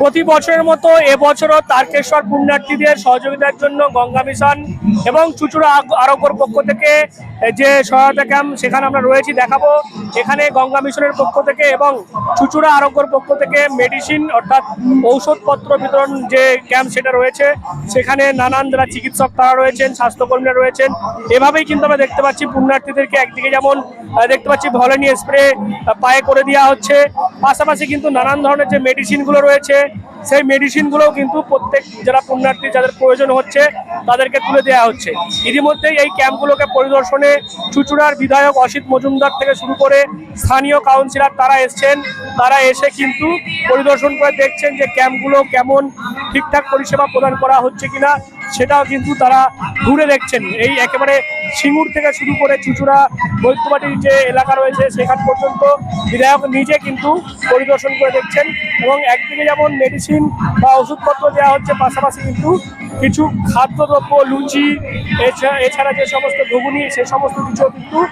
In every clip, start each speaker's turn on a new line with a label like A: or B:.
A: প্রতি বছরের মতো এবছরও তারকেশ্বর পুণ্যার্থীদের সহযোগিতার জন্য গঙ্গা মিশন এবং চুচুড়া আরোগ্যর পক্ষ থেকে যে সহায়তা ক্যাম্প সেখানে আমরা রয়েছি, দেখাবো। এখানে গঙ্গা মিশনের পক্ষ থেকে এবং চুচুড়া আরোগ্যর পক্ষ থেকে মেডিসিন অর্থাৎ ঔষধপত্র বিতরণ যে ক্যাম্প সেটা রয়েছে, সেখানে নানান যারা চিকিৎসক তারা রয়েছেন, স্বাস্থ্যকর্মীরা রয়েছেন। এভাবেই কিন্তু আমরা দেখতে পাচ্ছি পুণ্যার্থীদেরকে একদিকে যেমন দেখতে পাচ্ছি ভলেনি স্প্রে পায়ে করে দেওয়া হচ্ছে। পাশাপাশি কিন্তু নানান ধরনের যে মেডিসিনগুলো রয়েছে। সেই মেডিসিনগুলোও কিন্তু প্রত্যেক যারা পুণ্যার্থী যাদের প্রয়োজন হচ্ছে, তাদেরকে তুলে দেওয়া হচ্ছে। ইতিমধ্যেই এই ক্যাম্পগুলোকে পরিদর্শনে চুচুড়ার বিধায়ক অসিত মজুমদার থেকে শুরু করে স্থানীয় কাউন্সিলর তারা এসছেন। তারা এসে কিন্তু পরিদর্শন করে দেখছেন যে ক্যাম্পগুলো কেমন ঠিকঠাক পরিষেবা প্রদান করা হচ্ছে কিনা, সেটাও কিন্তু তারা ঘুরে দেখছেন। এই একেবারে সিঙ্গুর থেকে শুরু করে চুচুড়া বৈদ্যবাটির যে এলাকা রয়েছে, সেখান পর্যন্ত বিধায়ক নিজে কিন্তু পরিদর্শন করে দেখছেন এবং একদিকে যেমন মেডিসিন বা ওষুধপত্র দেওয়া হচ্ছে, পাশাপাশি কিন্তু কিছু খাদ্যদ্রব্য, লুচি, এছা- এছাড়া যে সমস্ত ঘুগুনি, সে সমস্ত কিছু কিন্তু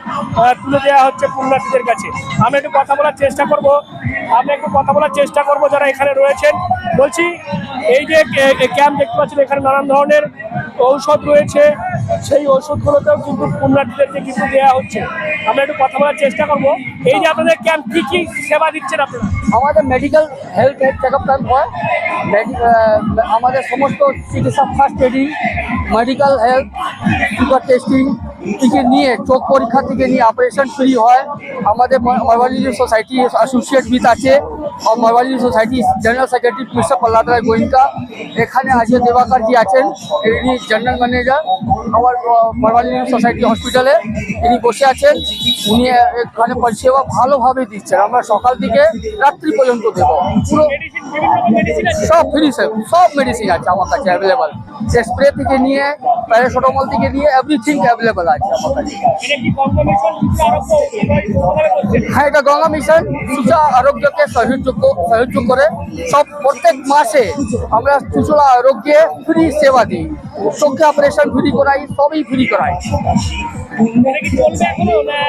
A: তুলে দেওয়া হচ্ছে পুণ্যার্থীদের কাছে। আমি একটু কথা বলার চেষ্টা করব। আমি একটু কথা বলার চেষ্টা করব যারা এখানে রয়েছেন। বলছি, এই যে ক্যাম্প দেখতে পাচ্ছেন, এখানে নানান ধরনের ঔষধ রয়েছে। সেই ঔষধগুলোতেও কিন্তু পুণ্যার্থীদেরকে কিন্তু দেওয়া হচ্ছে। আমরা একটু কথা বলার চেষ্টা করব। এই যে আপনাদের ক্যাম্প, কী কী সেবা দিচ্ছেন আপনারা?
B: আমাদের medical health check up camp হয়। আমাদের সমস্ত চিকিৎসা first aiding medical health sugar testing থেকে নিয়ে চোখ পরীক্ষা থেকে নিয়ে অপারেশন ফ্রি হয়। আমাদের মরবালি সোসাইটি অ্যাসোসিয়েট বিথ আছে। মরবালি society general secretary mister Prahlad Rai Goenka এখানে আজকে দেবাকারজি আছেন। জেনারেল ম্যানেজার আমার মরবালি সোসাইটি হসপিটালে তিনি বসে আছেন। উনি এখানে পরিষেবা ভালোভাবে দিচ্ছেন। আমরা সকাল থেকে রাত্রি পর্যন্ত দেবো। পুরো সব ফ্রি সব মেডিসিন আছে আমার কাছে অ্যাভেলেবল স্প্রে থেকে নিয়ে প্যারাসোটামল থেকে নিয়ে এভরিথিং অ্যাভেলেবল আছে আমার কাছে। হ্যাঁ এটা গঙ্গা মিশন। সুচা আরোগ্যকে সাহায্য ক- সাহায্য করে সব প্রত্যেক মাসে আমরা চুচড়া আরোগ্যে ফ্রি সেবা দিই। চোখে অপারেশন ফ্রি করাই, সবই ফ্রি করাই।
A: না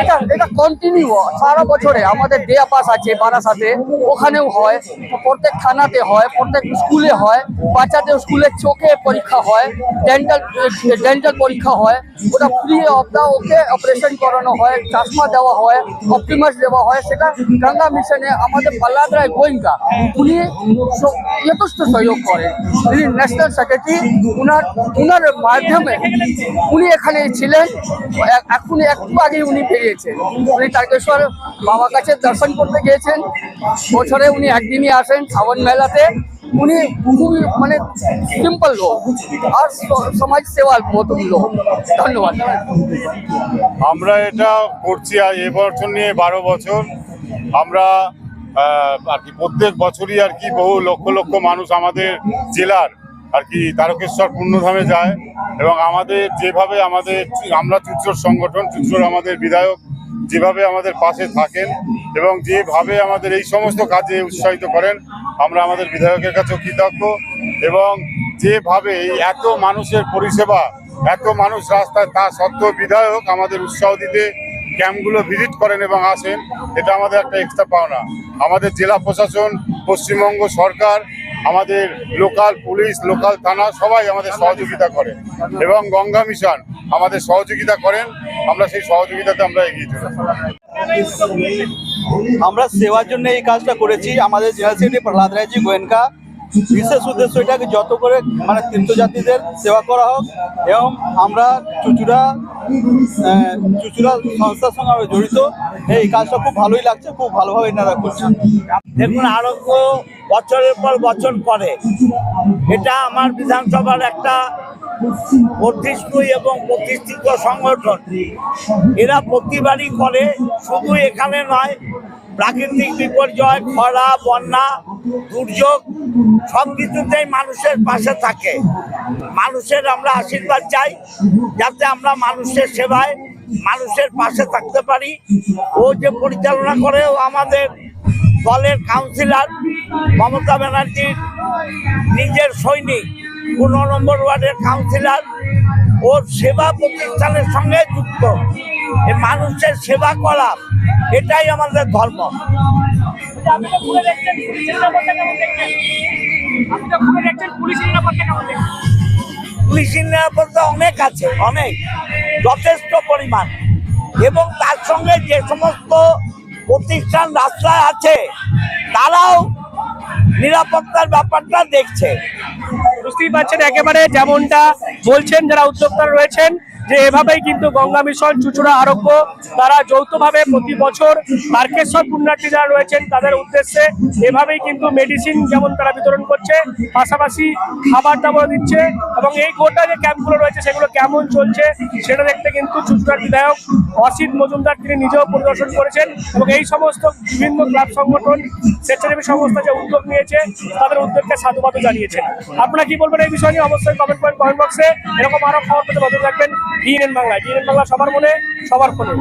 B: এটা এটা কন্টিনিউ সারা বছরে আমাদের দেয়া পাস আছে বারাসাতে, ওখানেও হয়, প্রত্যেক থানাতে হয়, প্রত্যেক স্কুলে হয়, বাচ্চাদের স্কুলে চোখে পরীক্ষা হয় ডেন্টাল ডেন্টাল পরীক্ষা হয়, ওটা free of the okay operation করানো হয়, চশমা দেওয়া হয় অপটিমাস দেওয়া হয়, সেটা গঙ্গা মিশনে আমাদের প্রহ্লাদ রায় গোয়েঙ্কা উনি যথেষ্ট সহযোগ করেন উনি ন্যাশনাল সেক্রেটারি উনার উনার মাধ্যমে উনি এখানে ছিলেন। এখন একটু আগে উনি বেরিয়েছেন। উনি তারকেশ্বর বাবার কাছে দর্শন করতে গিয়েছেন। বছরে উনি একদিনই আসেন শ্রাবণ মেলাতে। উনি খুবই মানে সিম্পল লোক। আর সমাজ সেবার মতো লোক। ধন্যবাদ।
C: আমরা এটা করছি এবছর নিয়ে বারো বছর। আমরা আর কি প্রত্যেক বছরই আর কি বহু লক্ষ লক্ষ মানুষ আমাদের জেলার আর কি তারকেশ্বর পূর্ণধামে যায় এবং আমাদের যেভাবে আমাদের আমরা চুচুর সংগঠন, চুচুর আমাদের বিধায়ক যেভাবে আমাদের পাশে থাকেন এবং যেভাবে আমাদের এই সমস্ত কাজে উৎসাহিত করেন, আমরা আমাদের বিধায়কের কাছেও কৃতজ্ঞ এবং যেভাবে এত মানুষের পরিষেবা, এত মানুষ রাস্তায় তা সত্ত্বেও বিধায়ক আমাদের উৎসাহ দিতে ক্যাম্পগুলো ভিজিট করেন এবং আসেন, এটা আমাদের একটা এক্সট্রা পাওনা। আমাদের জেলা প্রশাসন, পশ্চিমবঙ্গ সরকার আমাদের লোকাল পুলিশ, লোকাল থানা সবাই আমাদের সহযোগিতা করে। এবং গঙ্গা মিশন আমাদের সহযোগিতা করেন। আমরা সেই সহযোগিতাতে আমরা এগিয়ে চলেছি।
D: আমরা সেবার জন্য এই কাজটা করেছি। আমাদের জেলা সেক্রেটারি প্রহ্লাদ রায়জি গোয়েনকা বিশেষ উদ্দেশ্য এটাকে যত করে মানে তীর্থযাত্রীদের সেবা করা হোক এবং আমরা চুচুড়া আহ, চুচুড়া সংস্থার সঙ্গে আমরা জড়িত এই কাজটা খুব ভালোই লাগছে খুব ভালোভাবে এনারা করছেন।
E: দেখুন আরোগ্য বছরের পর বছর করে এটা আমার বিধানসভার একটা প্রতিষ্ঠিত এবং প্রতিষ্ঠিত সংগঠন। এরা প্রতিবারই করে শুধু এখানে নয় প্রাকৃতিক বিপর্যয়, খরা, বন্যা, দুর্যোগ সব কিছুতেই মানুষের পাশে থাকে। মানুষের আমরা আশীর্বাদ চাই, যাতে আমরা মানুষের সেবায় মানুষের পাশে থাকতে পারি। ও যে পরিচালনা করে ও আমাদের দলের কাউন্সিলর মমতা ব্যানার্জির নিজের সৈনিক, পনেরো নম্বর ওয়ার্ডের কাউন্সিলর। ওর সেবা প্রতিষ্ঠানের সঙ্গে যুক্ত। মানুষের সেবা করা এটাই আমাদের ধর্ম।
A: পুলিশের নিরাপত্তা
E: অনেক আছে অনেক। যথেষ্ট পরিমাণ। এবং তার সঙ্গে যে সমস্ত প্রতিষ্ঠান রাস্তায় আছে তারাও নিরাপত্তার ব্যাপারটা দেখছে।
A: বুঝতেই পারছেন, একেবারে যেমনটা বলছেন যারা উদ্যোক্তারা রয়েছেন, যে এভাবেই কিন্তু গঙ্গা মিশন, চুচুড়া আরোগ্য, তারা যৌথভাবে প্রতি বছর মার্কেশ্বর পুণ্যার্থী যারা রয়েছেন, তাদের উদ্দেশ্যে এভাবেই কিন্তু মেডিসিন যেমন তারা বিতরণ করছে, পাশাপাশি খাবার দাবার দিচ্ছে এবং এই গোটা যে ক্যাম্পগুলো রয়েছে, সেগুলো কেমন চলছে সেটা দেখতে কিন্তু চুচুড়ার বিধায়ক অসিত মজুমদার, তিনি নিজেও পরিদর্শন করেছেন এবং এই সমস্ত বিভিন্ন ক্লাব সংগঠন, স্বেচ্ছাসেবী সংস্থা যে উদ্যোগ নিয়েছে, তাদের উদ্যোগকে সাধুবাদ জানিয়েছেন আপনারা কি বলবেন এই বিষয় নিয়ে? অবশ্যই কমেন্ট করেন কমেন্ট বক্সে এরকম আরও খবর পেতে নজর রাখবেন ডিএনএন বাংলা ডিএনএন বাংলা সবার মনে, সবার ফোনে।